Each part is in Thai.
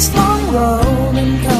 กที่สอง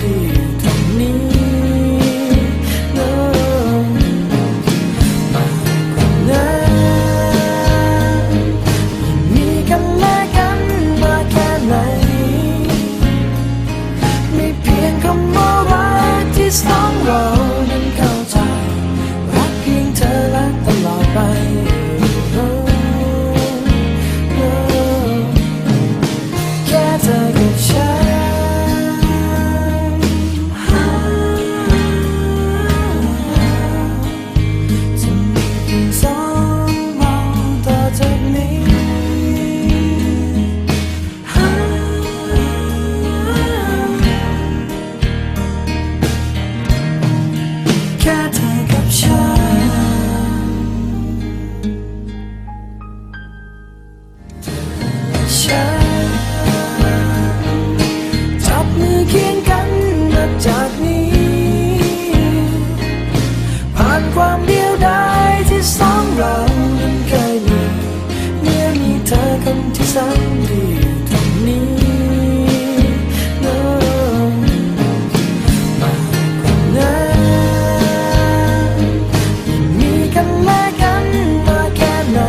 ี นที่แสนดีอยู่ตรงนี้ No มากกว่านั้นยังมีกันและกันมาแค่ไหน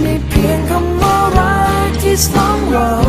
ไม่เพียงคำว่ารักที่สองเรา